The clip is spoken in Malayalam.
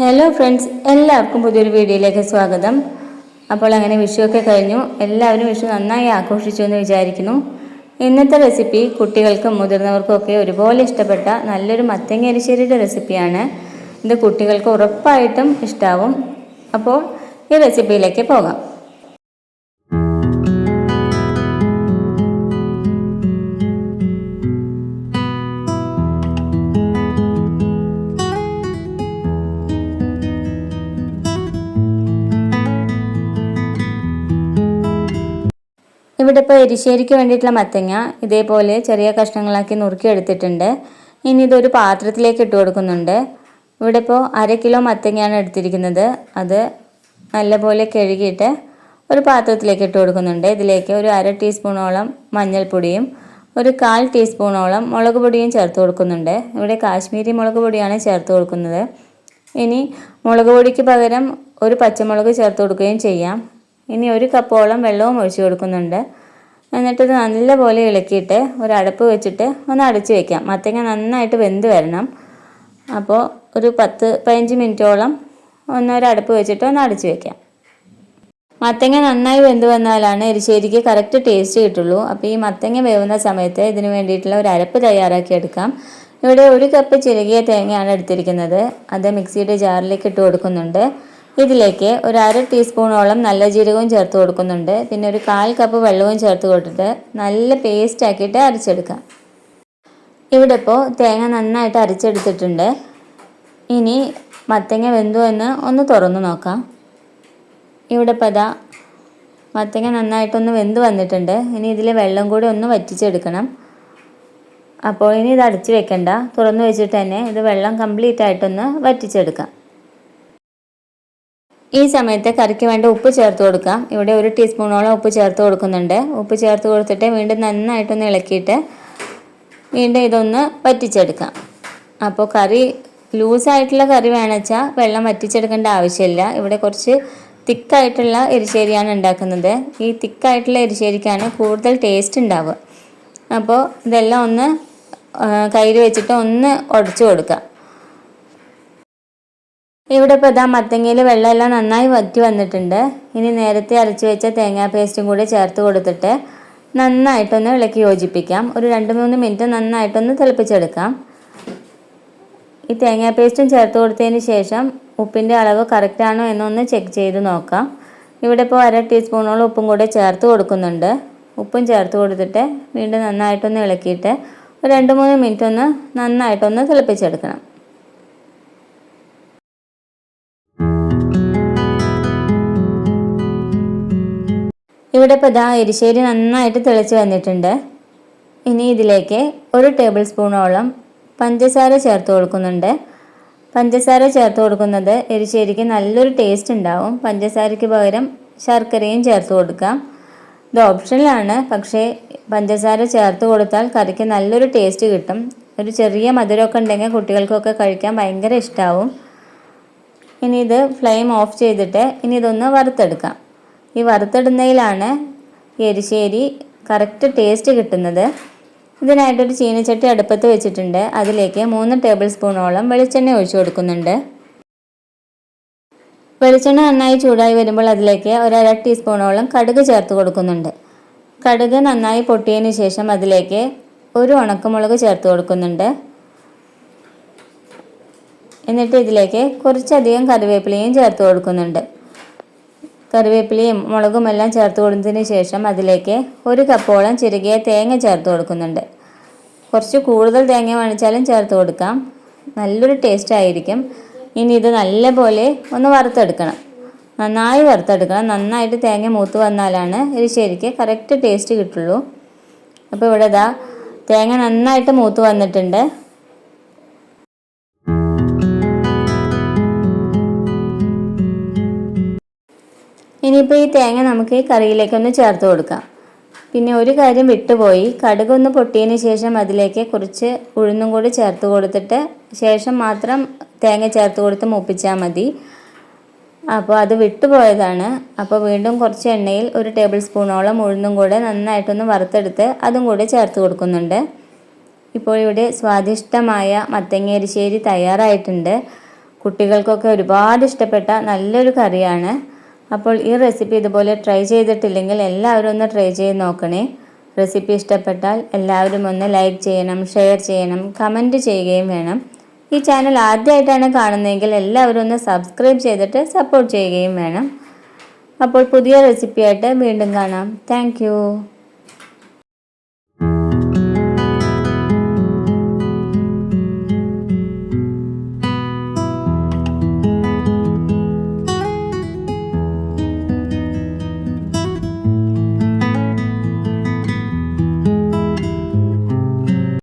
ഹലോ ഫ്രണ്ട്സ് എല്ലാവർക്കും പുതിയൊരു വീഡിയോയിലേക്ക് സ്വാഗതം. അപ്പോൾ അങ്ങനെ വിഷുവൊക്കെ കഴിഞ്ഞു. എല്ലാവരും വിഷു നന്നായി ആഘോഷിച്ചു എന്ന് വിചാരിക്കുന്നു. ഇന്നത്തെ റെസിപ്പി കുട്ടികൾക്കും മുതിർന്നവർക്കും ഒക്കെ ഒരുപോലെ ഇഷ്ടപ്പെട്ട നല്ലൊരു മത്തങ്ങ എരിശ്ശേരിയുടെ റെസിപ്പിയാണ് ഇത് കുട്ടികൾക്ക് ഉറപ്പായിട്ടും ഇഷ്ടാവും. അപ്പോൾ ഈ റെസിപ്പിയിലേക്ക് പോകാം. ഇവിടെ ഇപ്പോൾ എരിശ്ശേരിക്ക് വേണ്ടിയിട്ടുള്ള മത്തങ്ങ ഇതേപോലെ ചെറിയ കഷ്ണങ്ങളാക്കി നുറുക്കി എടുത്തിട്ടുണ്ട്. ഇനി ഇതൊരു പാത്രത്തിലേക്ക് ഇട്ട് കൊടുക്കുന്നുണ്ട്. ഇവിടെ ഇപ്പോൾ അര കിലോ മത്തങ്ങയാണ് എടുത്തിരിക്കുന്നത്. അത് നല്ലപോലെ കഴുകിയിട്ട് ഒരു പാത്രത്തിലേക്ക് ഇട്ട് കൊടുക്കുന്നുണ്ട്. ഇതിലേക്ക് ഒരു അര ടീസ്പൂണോളം മഞ്ഞൾപ്പൊടിയും ഒരു കാൽ ടീസ്പൂണോളം മുളക് പൊടിയും ചേർത്ത് കൊടുക്കുന്നുണ്ട്. ഇവിടെ കാശ്മീരി മുളക് പൊടിയാണ് ചേർത്ത് കൊടുക്കുന്നത്. ഇനി മുളക് പൊടിക്ക് പകരം ഒരു പച്ചമുളക് ചേർത്ത് കൊടുക്കുകയും ചെയ്യാം. ഇനി ഒരു കപ്പോളം വെള്ളവും ഒഴിച്ചു കൊടുക്കുന്നുണ്ട്. എന്നിട്ട് ഇത് നല്ലപോലെ ഇളക്കിയിട്ട് ഒരു അടുപ്പ് വെച്ചിട്ട് ഒന്ന് അടച്ചു വെക്കാം. മത്തങ്ങ നന്നായിട്ട് വെന്ത് വരണം. അപ്പോൾ ഒരു പത്ത് പതിനഞ്ച് മിനിറ്റോളം ഒന്ന് അടുപ്പ് അടപ്പ് വെച്ചിട്ട് ഒന്ന് അടച്ചു വെക്കാം. മത്തങ്ങ നന്നായി വെന്ത് വന്നാലാണ് എരിശ്ശേരിക്ക് കറക്റ്റ് ടേസ്റ്റ് കിട്ടുള്ളൂ. അപ്പോൾ ഈ മത്തങ്ങ വേവുന്ന സമയത്ത് ഇതിന് വേണ്ടിയിട്ടുള്ള ഒരു അരപ്പ് തയ്യാറാക്കി എടുക്കാം. ഇവിടെ ഒരു കപ്പ് ചിരകിയ തേങ്ങയാണ് എടുത്തിരിക്കുന്നത്. അത് മിക്സിയുടെ ജാറിലേക്ക് ഇട്ട് കൊടുക്കുന്നുണ്ട്. ഇതിലേക്ക് ഒരു അര ടീസ്പൂണോളം നല്ല ജീരകവും ചേർത്ത് കൊടുക്കുന്നുണ്ട്. പിന്നെ ഒരു കാൽ കപ്പ് വെള്ളവും ചേർത്ത് കൊടുത്തിട്ട് നല്ല പേസ്റ്റ് ആക്കിയിട്ട് അരച്ചെടുക്കാം ഇവിടെ ഇപ്പോൾ തേങ്ങ നന്നായിട്ട് അരച്ചെടുത്തിട്ടുണ്ട്. ഇനി മത്തങ്ങ വെന്തു എന്ന് ഒന്ന് തുറന്നു നോക്കാം. ഇവിടെ ഇപ്പോൾ അതാ മത്തങ്ങ നന്നായിട്ടൊന്ന് വെന്ത് വന്നിട്ടുണ്ട്. ഇനി ഇതിൽ വെള്ളം കൂടി ഒന്ന് വറ്റിച്ചെടുക്കണം. അപ്പോൾ ഇനി ഇത് അടച്ചു വെക്കണ്ട. തുറന്നു വെച്ചിട്ട് തന്നെ ഇത് വെള്ളം കംപ്ലീറ്റ് ആയിട്ടൊന്ന് വറ്റിച്ചെടുക്കാം. ഈ സമയത്ത് കറിക്ക് വേണ്ട ഉപ്പ് ചേർത്ത് കൊടുക്കാം. ഇവിടെ ഒരു ടീസ്പൂണോളം ഉപ്പ് ചേർത്ത് കൊടുക്കുന്നുണ്ട്. ഉപ്പ് ചേർത്ത് കൊടുത്തിട്ട് വീണ്ടും നന്നായിട്ടൊന്ന് ഇളക്കിയിട്ട് വീണ്ടും ഇതൊന്ന് വറ്റിച്ചെടുക്കാം. അപ്പോൾ കറി ലൂസായിട്ടുള്ള കറി വേണമെച്ചാൽ വെള്ളം വറ്റിച്ചെടുക്കേണ്ട ആവശ്യമില്ല. ഇവിടെ കുറച്ച് തിക്കായിട്ടുള്ള എരിശ്ശേരിയാണ് ഉണ്ടാക്കുന്നത്. ഈ തിക്കായിട്ടുള്ള എരിശ്ശേരിക്കാണ് കൂടുതൽ ടേസ്റ്റ് ഉണ്ടാവുക. അപ്പോൾ ഇതെല്ലാം ഒന്ന് കയ്യിൽ വെച്ചിട്ട് ഒന്ന് ഉടച്ചു കൊടുക്കാം. ഇവിടെ ഇപ്പോൾ ഇതാ മത്തങ്ങയിൽ വെള്ളമെല്ലാം നന്നായി വറ്റി വന്നിട്ടുണ്ട്. ഇനി നേരത്തെ അരച്ചു വെച്ച തേങ്ങാ പേസ്റ്റും കൂടി ചേർത്ത് കൊടുത്തിട്ട് നന്നായിട്ടൊന്ന് ഇളക്കി യോജിപ്പിക്കാം. ഒരു രണ്ട് മൂന്ന് മിനിറ്റ് നന്നായിട്ടൊന്ന് തിളപ്പിച്ചെടുക്കാം. ഈ തേങ്ങാ പേസ്റ്റും ചേർത്ത് കൊടുത്തതിന് ശേഷം ഉപ്പിന്റെ അളവ് കറക്റ്റാണോ എന്നൊന്ന് ചെക്ക് ചെയ്ത് നോക്കാം. ഇവിടെ ഇപ്പോൾ അര ടീസ്പൂണോളം ഉപ്പും കൂടെ ചേർത്ത് കൊടുക്കുന്നുണ്ട്. ഉപ്പും ചേർത്ത് കൊടുത്തിട്ട് വീണ്ടും നന്നായിട്ടൊന്ന് ഇളക്കിയിട്ട് ഒരു രണ്ട് മൂന്ന് മിനിറ്റ് ഒന്ന് നന്നായിട്ടൊന്ന് തിളപ്പിച്ചെടുക്കണം. ഇവിടെ ഇപ്പോൾ ഇതാ എരിശ്ശേരി നന്നായിട്ട് തിളച്ച് വന്നിട്ടുണ്ട്. ഇനി ഇതിലേക്ക് ഒരു ടേബിൾ സ്പൂണോളം പഞ്ചസാര ചേർത്ത് കൊടുക്കുന്നുണ്ട്. പഞ്ചസാര ചേർത്ത് കൊടുക്കുന്നത് എരിശ്ശേരിക്ക് നല്ലൊരു ടേസ്റ്റ് ഉണ്ടാവും. പഞ്ചസാരയ്ക്ക് പകരം ശർക്കരയും ചേർത്ത് കൊടുക്കാം. ഇത് ഓപ്ഷനിലാണ് പക്ഷേ പഞ്ചസാര ചേർത്ത് കൊടുത്താൽ കറിക്ക് നല്ലൊരു ടേസ്റ്റ് കിട്ടും. ഒരു ചെറിയ മധുരമൊക്കെ ഉണ്ടെങ്കിൽ കുട്ടികൾക്കൊക്കെ കഴിക്കാൻ ഭയങ്കര ഇഷ്ടമാവും ഇനി ഇത് ഫ്ലെയിം ഓഫ് ചെയ്തിട്ട് ഇനി ഇതൊന്ന് വറുത്തെടുക്കാം. ഈ വറുത്തിടുന്നതിലാണ് എരിശ്ശേരി കറക്റ്റ് ടേസ്റ്റ് കിട്ടുന്നത്. ഇതിനായിട്ടൊരു ചീനച്ചട്ടി അടുപ്പത്ത് വെച്ചിട്ടുണ്ട്. അതിലേക്ക് മൂന്ന് ടേബിൾ സ്പൂണോളം വെളിച്ചെണ്ണ ഒഴിച്ചു കൊടുക്കുന്നുണ്ട്. വെളിച്ചെണ്ണ നന്നായി ചൂടായി വരുമ്പോൾ അതിലേക്ക് ഒരര ടീസ്പൂണോളം കടുക് ചേർത്ത് കൊടുക്കുന്നുണ്ട്. കടുക് നന്നായി പൊട്ടിയതിന് ശേഷം അതിലേക്ക് ഒരു ഉണക്കമുളക് ചേർത്ത് കൊടുക്കുന്നുണ്ട്. എന്നിട്ട് ഇതിലേക്ക് കുറച്ചധികം കറിവേപ്പിലയും ചേർത്ത് കൊടുക്കുന്നുണ്ട്. കറിവേപ്പിലയും മുളകും എല്ലാം ചേർത്ത് കൊടുത്തതിന് ശേഷം അതിലേക്ക് ഒരു കപ്പോളം ചെറുകിയ തേങ്ങ ചേർത്ത് കൊടുക്കുന്നുണ്ട്. കുറച്ച് കൂടുതൽ തേങ്ങ വേണിച്ചാലും ചേർത്ത് കൊടുക്കാം. നല്ലൊരു ടേസ്റ്റ് ആയിരിക്കും. ഇനി ഇത് നല്ലപോലെ ഒന്ന് വറുത്തെടുക്കണം. നന്നായി വറുത്തെടുക്കണം. നന്നായിട്ട് തേങ്ങ മൂത്ത് വന്നാലാണ് എരിശ്ശേരിക്ക് കറക്റ്റ് ടേസ്റ്റ് കിട്ടുള്ളൂ. അപ്പോൾ ഇവിടെ ഇതാ തേങ്ങ നന്നായിട്ട് മൂത്ത് വന്നിട്ടുണ്ട്. ഇനിയിപ്പോൾ ഈ തേങ്ങ നമുക്ക് ഈ കറിയിലേക്കൊന്ന് ചേർത്ത് കൊടുക്കാം. പിന്നെ ഒരു കാര്യം വിട്ടുപോയി. കടുകൊന്ന് പൊട്ടിയതിന് ശേഷം അതിലേക്ക് കുറച്ച് ഉഴുന്നും കൂടി ചേർത്ത് കൊടുത്തിട്ട് ശേഷം മാത്രം തേങ്ങ ചേർത്ത് കൊടുത്ത് മൂപ്പിച്ചാൽ മതി. അപ്പോൾ അത് വിട്ടുപോയതാണ്. അപ്പോൾ വീണ്ടും കുറച്ച് എണ്ണയിൽ ഒരു ടേബിൾ സ്പൂണോളം ഉഴുന്നും കൂടെ നന്നായിട്ടൊന്ന് വറുത്തെടുത്ത് അതും കൂടി ചേർത്ത് കൊടുക്കുന്നുണ്ട്. ഇപ്പോൾ ഇവിടെ സ്വാദിഷ്ടമായ മത്തങ്ങ തയ്യാറായിട്ടുണ്ട്. കുട്ടികൾക്കൊക്കെ ഒരുപാട് ഇഷ്ടപ്പെട്ട നല്ലൊരു കറിയാണ്. അപ്പോൾ ഈ റെസിപ്പി ഇതുപോലെ ട്രൈ ചെയ്തിട്ടില്ലെങ്കിൽ എല്ലാവരും ഒന്ന് ട്രൈ ചെയ്ത് നോക്കണേ. റെസിപ്പി ഇഷ്ടപ്പെട്ടാൽ എല്ലാവരും ഒന്ന് ലൈക്ക് ചെയ്യണം ഷെയർ ചെയ്യണം കമന്റ് ചെയ്യുകയും വേണം. ഈ ചാനൽ ആദ്യമായിട്ടാണ് കാണുന്നതെങ്കിൽ എല്ലാവരും ഒന്ന് സബ്സ്ക്രൈബ് ചെയ്തിട്ട് സപ്പോർട്ട് ചെയ്യുകയും വേണം. അപ്പോൾ പുതിയ റെസിപ്പിയായിട്ട് വീണ്ടും കാണാം. താങ്ക്